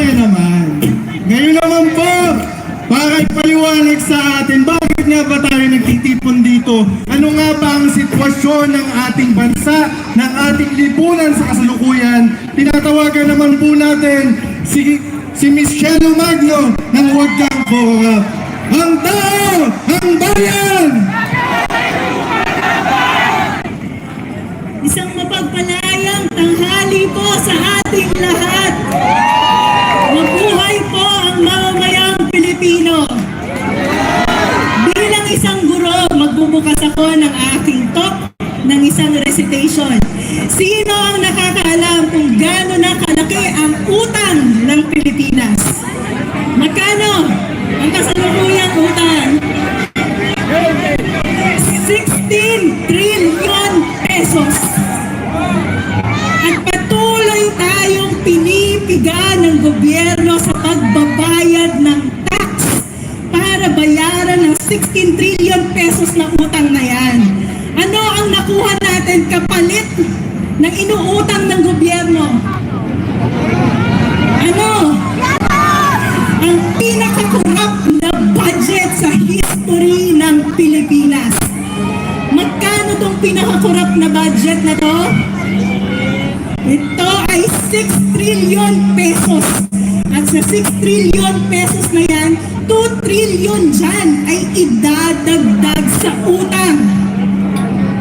mamaya naman. Ngayon naman po, para ipaliwanag sa atin, bakit nga ba tayo nagtitipon dito? Ano nga ba ang sitwasyon ng ating bansa, ng ating lipunan sa kasalukuyan? Tinatawagan naman po natin si, si Michelle Magno ng Huwag Kang Corrupt. Ang tao! Ang bayan! Isang mapagpalayang tanghali po sa ating lahat. Pinakakurap na budget na to? Ito ay 6 trillion pesos. At sa 6 trillion pesos na yan, 2 trillion dyan ay idadagdag sa utang.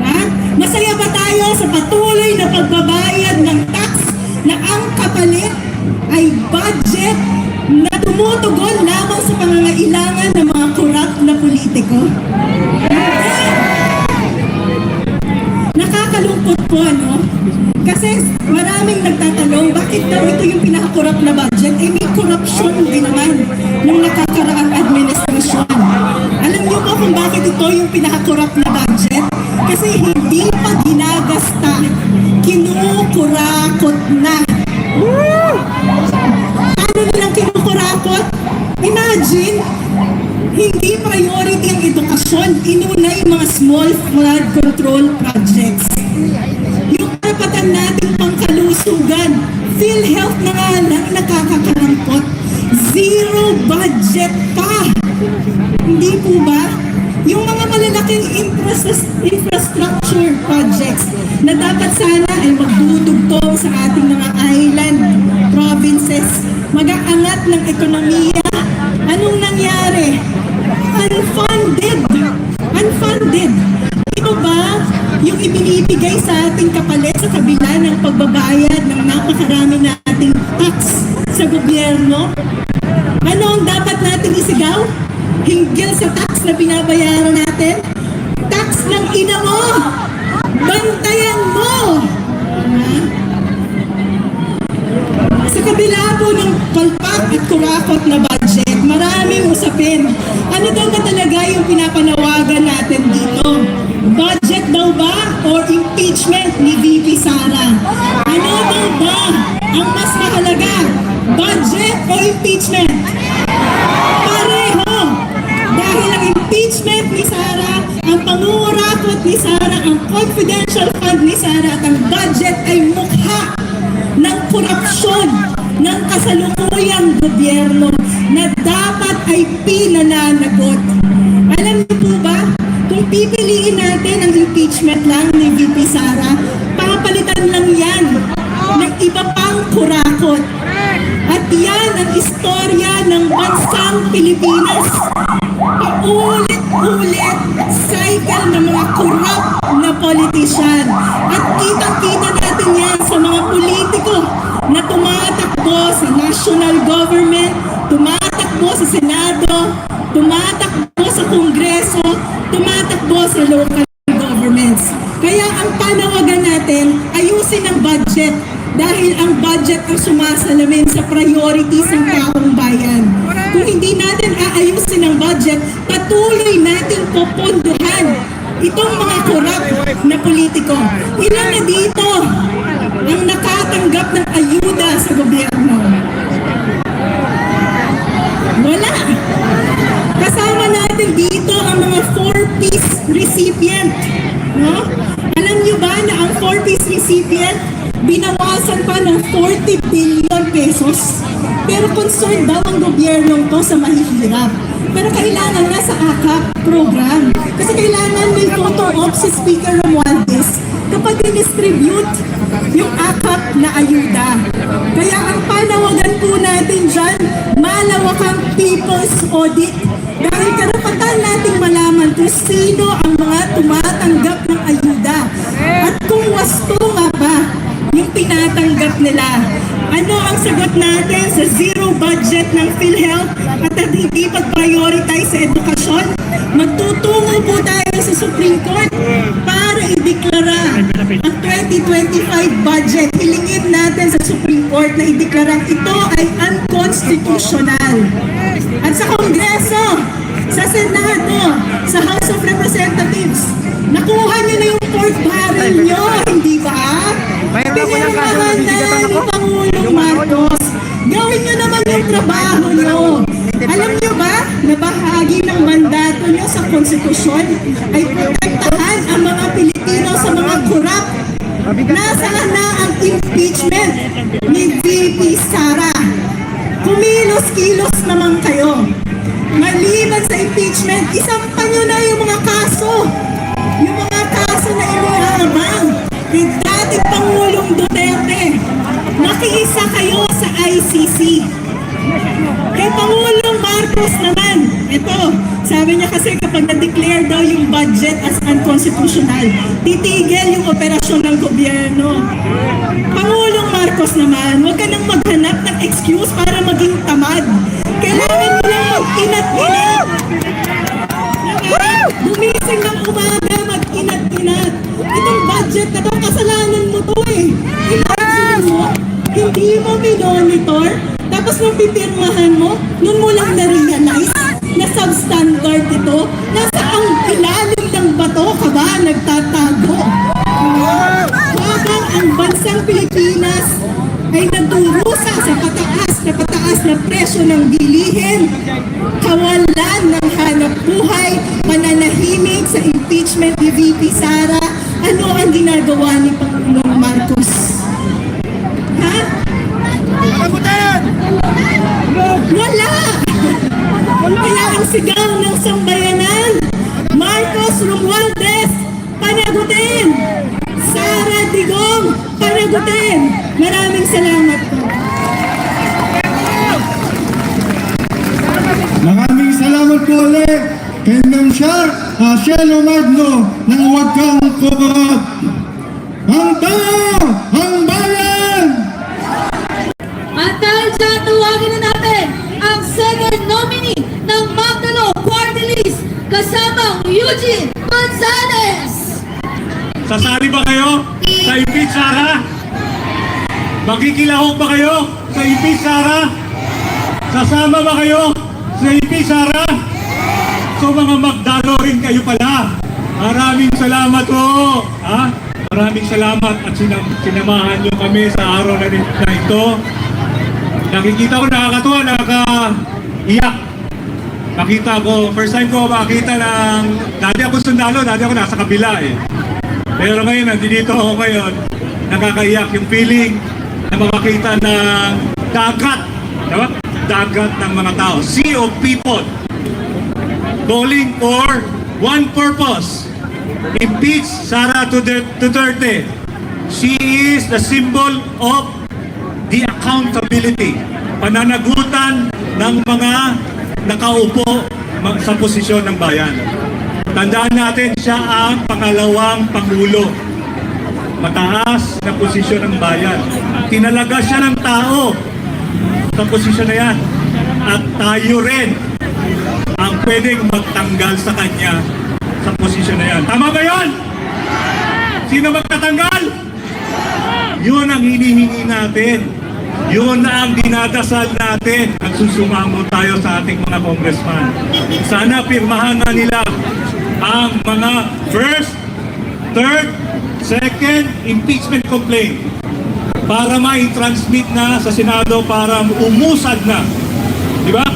Ha? Masaya ba tayo sa patuloy na pagbabayad ng tax na ang kapalit ay budget na tumutugon lamang sa pangangailangan ng mga corrupt na politiko? Nakakalungkot po, no? Kasi maraming nagtatanong, bakit daw ito yung pinakakurap na budget? Eh, may corruption din naman ng nakakaraang administrasyon. Alam niyo po kung bakit ito yung pinakakurap na budget? Kasi hindi pa ginagasta, kinukurakot na. Paano nilang kinukurakot? Imagine, hindi priority ang edukasyon, inuna yung mga small flood control projects. PhilHealth na nga lang nakakakalangkot. Zero budget pa! Hindi po ba? Yung mga malalaking infras- infrastructure projects na dapat sana ay magdudugtong sa ating mga island provinces, mag-aangat ng ekonomiya, anong nangyari? Unfunded! Unfunded! Ito ba yung ibinibigay sa ating kapalit sa kabila ng pagbabayad ng napakarami nating tax sa gobyerno? Ano ang dapat nating isigaw? Hinggil sa tax na binabayaran natin? Tax ng ina mo! Bantayan mo! Sa kabila po ng palpak at kurakot na budget, maraming usapin. Ano daw ba talaga yung pinapanawagan natin dito? Budget daw ba or impeachment ni VP Sara? Impeachment? Pareho! Dahil ang impeachment ni Sara, ang pangungurakot ni Sara, ang confidential fund ni Sara at ang budget ay mukha ng korupsyon ng kasalukuyang gobyerno na dapat ay pinananagot. Alam niyo po ba, kung pipiliin natin ang impeachment lang ni VP Sara, papalitan lang yan ng iba pang kurakot. Yan ang istorya ng bansang Pilipinas. Paulit-ulit cycle ng mga corrupt na politician. At kitang-kita natin yan sa mga politiko na tumatakbo sa national government, tumatakbo sa Senado, tumatakbo sa Kongreso, tumatakbo sa local dahil ang budget ang sumasalamin sa priorities ng taong bayan. Kung hindi natin aayusin ang budget, patuloy nating popondohan itong mga korap na politiko. Ilan na dito ang nakatanggap ng ayuda sa gobyerno? Wala. Kasama natin dito ang mga four-piece recipient. No? Alam niyo ba na ang four-piece recipient, binawasan pa ng 40 billion pesos. Pero concerned daw ang gobyernong to sa mahihirap. Pero kailangan nga sa AKAP program. Kasi kailangan may photo op si Speaker Romualdez kapag distribute yung AKAP na ayuda. Kaya ang panawagan po natin dyan, malawakang people's audit. Dahil karapatan nating malaman kung sino ang mga tumatanggap ng ayuda. At kung wasto nga yung tinatanggap nila. Ano ang sagot natin sa zero budget ng PhilHealth at ang hindi pag-prioritize sa edukasyon? Magtutungo po tayo sa Supreme Court para ideklara ang 2025 budget. Hilingin natin sa Supreme Court na ideklara ito ay unconstitutional. At sa Kongreso, sa Senado, sa House of Representatives, nakuha niyo na yung fourth barrel niyo, hindi konstitusyon ay protektahan ang mga Pilipino sa mga korap Nasaan na ang impeachment ni VP Sara? Kumilos-kilos naman kayo. Maliban sa impeachment, isampan nyo na yung mga kaso. Yung mga kaso na inihabang ni dating Pangulong Duterte. Nakiisa kayo sa ICC. Kay Pangulong Marcos naman, ito, sabi niya kasi kapag na-declare daw yung budget as unconstitutional, titigil yung operasyon ng gobyerno. Pangulong Marcos naman, huwag ka nang maghanap ng excuse para maging tamad. Kailangan mo lang mag-inat-inat. Gumising ng umaga, mag-inat-inat. Itong budget na to, kasalanan mo to eh. Imagine mo, hindi mo minonitor, tapos nung pipirmahan mo, nun mo lang na-realize bansang Pilipinas ay nagdurusa sa pataas na pataas na presyo ng bilihin, kawalan ng hanap buhay, mananahimik sa impeachment ni VP Sara, ano ang ginagawa ni Pangulong Marcos? Ha? Wala! Kaya ang sigaw ng sambayanan, Marcos Romualdez, panagutin! Sara Digong, panagutin! Maraming salamat po. Maraming salamat po ulit kay Ma'am Shar, uh, Shelo Magno ng Huwag Kang Kukurap. Ang tao! Ang bayan! At dahil dyan, tawagin na natin ang second nominee ng Magdalo Party List kasamang Eugene Gonzalez. Sasali ba kayo impeach Sara? Magkikilahok ba kayo impeach Sara? Sasama ba kayo impeach Sara? So mga Magdalo rin kayo pala. Maraming salamat po. Ha? Maraming salamat at sinam sinamahan niyo kami sa araw na, na ito. Nakikita ko nakakatuwa, nakaka-iyak. Nakita ko, first time ko makita ng, dati ako sundalo, dati ako nasa kabila eh. Pero ngayon, nandito ako ngayon, nakakaiyak yung feeling na makakita ng dagat, diba? dagat ng mga tao, sea of people, calling for one purpose, impeach Sara Duter- Duterte. She is the symbol of the accountability, pananagutan ng mga nakaupo sa posisyon ng bayan. Tandaan natin siya ang pangalawang pangulo. Mataas na posisyon ng bayan. Tinalaga siya ng tao sa posisyon na yan. At tayo rin ang pwedeng magtanggal sa kanya sa posisyon na yan. Tama ba yun? Sino magtatanggal? Yun ang hinihingi natin. Yun na ang dinadasal natin at susumamo tayo sa ating mga congressman. Sana pirmahan na nila ang mga first, third, second impeachment complaint para mai-transmit na sa Senado para umusad na. Di ba?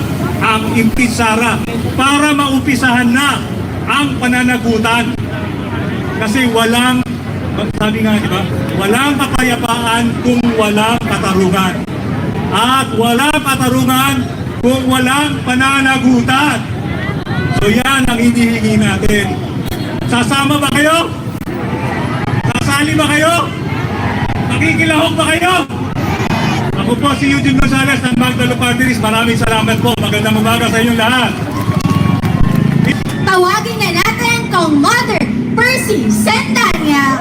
Ang impeach Sara para maumpisahan na ang pananagutan. Kasi walang sabi nga, di ba? Walang kapayapaan kung walang katarungan. At walang katarungan kung walang pananagutan. So yan ang hinihingi natin. Sasama ba kayo? Sasali ba kayo? Makikilahok ba kayo? Ako po si Eugene Gonzalez ng Magdalo Party List. Maraming salamat po. Magandang umaga sa inyong lahat. Tawagin na natin kong Mother Percy Sentanya.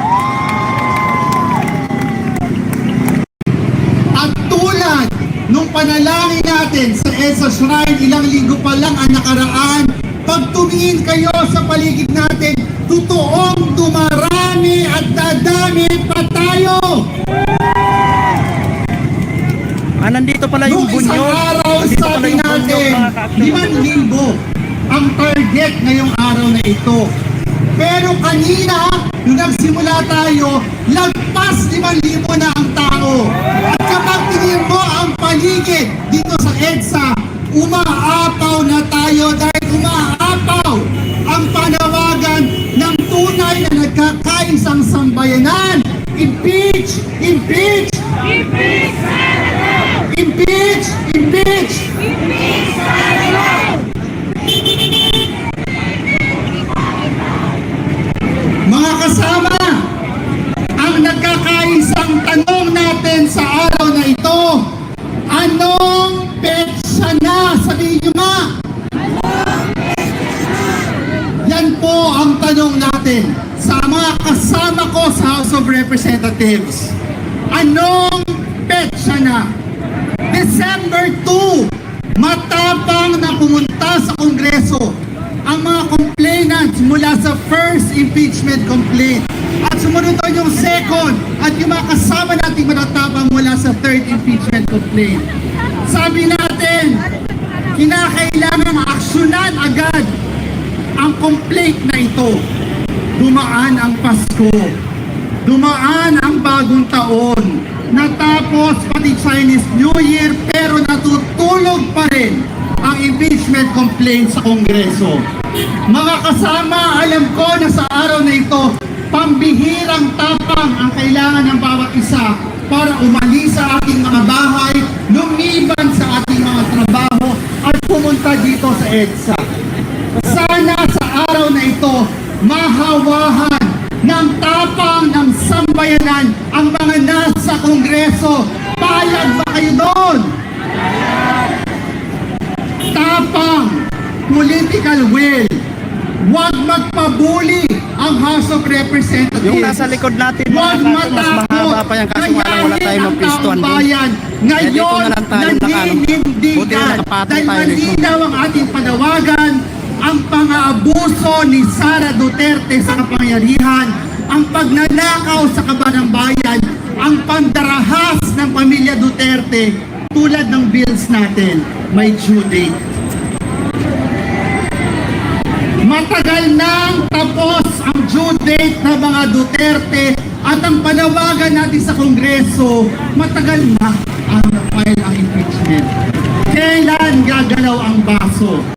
At tulad nung panalangin natin sa EDSA Shrine, ilang linggo pa lang ang nakaraan, pag tumingin kayo sa paligid natin, totoong dumarami at dadami pa tayo. Ah, nandito pala yung Nung isang bunyo. araw, Nandito sabi bunyo, natin, mga ka-actor. 5,000 ang target ngayong araw na ito. Pero kanina, nung nagsimula tayo, lagpas 5,000 na ang tao. At kapag tingin mo ang paligid dito sa ito, anong petsa na? Sabihin niyo ma! Yan po ang tanong natin sa mga kasama ko sa House of Representatives. Anong petsa na? December 2, matapang na pumunta sa Kongreso ang mga complainants mula sa first impeachment complaint. At sumunod doon yung second at yung mga kasama nating matatapang mula sa third impeachment complaint. Sabi natin, kinakailangan aksyonan agad ang complaint na ito. Dumaan ang Pasko. Dumaan ang bagong taon. Natapos pati Chinese New Year pero natutulog pa rin impeachment complaint sa Kongreso. Mga kasama, alam ko na sa araw na ito, pambihirang tapang ang kailangan ng bawat isa para umalis sa ating mga bahay, lumiban sa ating mga trabaho at pumunta dito sa EDSA. Sana sa araw na ito, mahawahan ng tapang ng sambayanan ang mga nasa Kongreso. Payag ba kayo doon? Tapang, political will. Huwag magpabuli ang House of Representatives. Yung nasa likod natin, mga Huwag kaso, mas mahaba pa yan. Kaso nga lang wala tayong mapistuan doon. Ngayon, na lang tayo naninindigan dahil malinaw ang ating panawagan ang pang-aabuso ni Sara Duterte sa kapangyarihan, ang pagnanakaw sa kabanang bayan, ang pandarahas ng pamilya Duterte tulad ng bills natin, may due date. Matagal nang tapos ang due date ng mga Duterte at ang panawagan natin sa Kongreso, matagal na ang file ang impeachment. Kailan gagalaw ang baso?